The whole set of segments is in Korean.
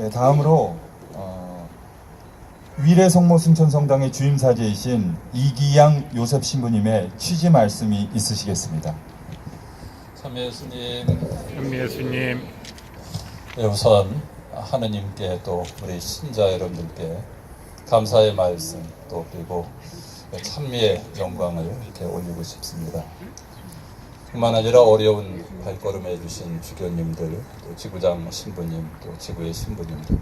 네, 다음으로 어, 위례 성모 승천성당의 주임 사제이신 이기양 요셉 신부님의 취지 말씀이 있으시겠습니다. 참여 예수님 현미 예수님, 네, 우선 하느님께 또 우리 신자 여러분들께 감사의 말씀 또 그리고 찬미의 영광을 이렇게 올리고 싶습니다. 뿐만 아니라 어려운 발걸음 해주신 주교님들, 또 지구장 신부님, 또 지구의 신부님들,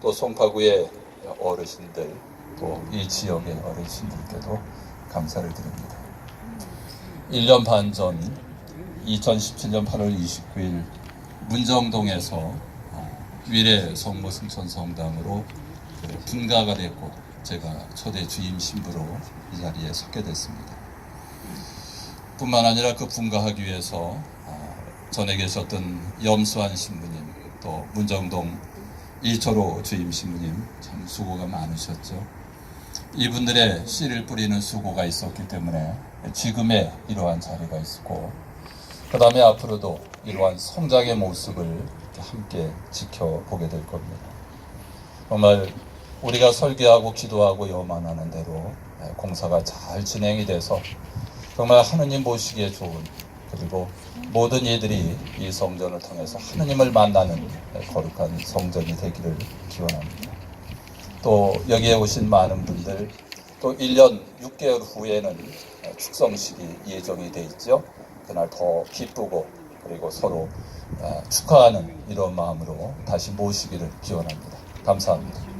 또 송파구의 어르신들, 또 이 지역의 어르신들께도 감사를 드립니다. 1년 반 전 2017년 8월 29일 문정동에서 어, 위례 성모 승천 성당으로 그 분가가 됐고 제가 초대 주임 신부로 이 자리에 서게 됐습니다. 뿐만 아니라 그 분가하기 위해서 어, 전에 계셨던 염수환 신부님 또 문정동 이철호 주임 신부님 참 수고가 많으셨죠. 이분들의 씨를 뿌리는 수고가 있었기 때문에 지금의 이러한 자리가 있고 그 다음에 앞으로도 이러한 성장의 모습을 함께 지켜보게 될 겁니다. 정말 우리가 설계하고 기도하고 여만하는 대로 공사가 잘 진행이 돼서 정말 하느님 보시기에 좋은 그리고 모든 이들이 이 성전을 통해서 하느님을 만나는 거룩한 성전이 되기를 기원합니다. 또 여기에 오신 많은 분들 또 1년 6개월 후에는 축성식이 예정이 돼 있죠. 그날 더 기쁘고 그리고 서로 아, 축하하는 이런 마음으로 다시 모시기를 기원합니다. 감사합니다.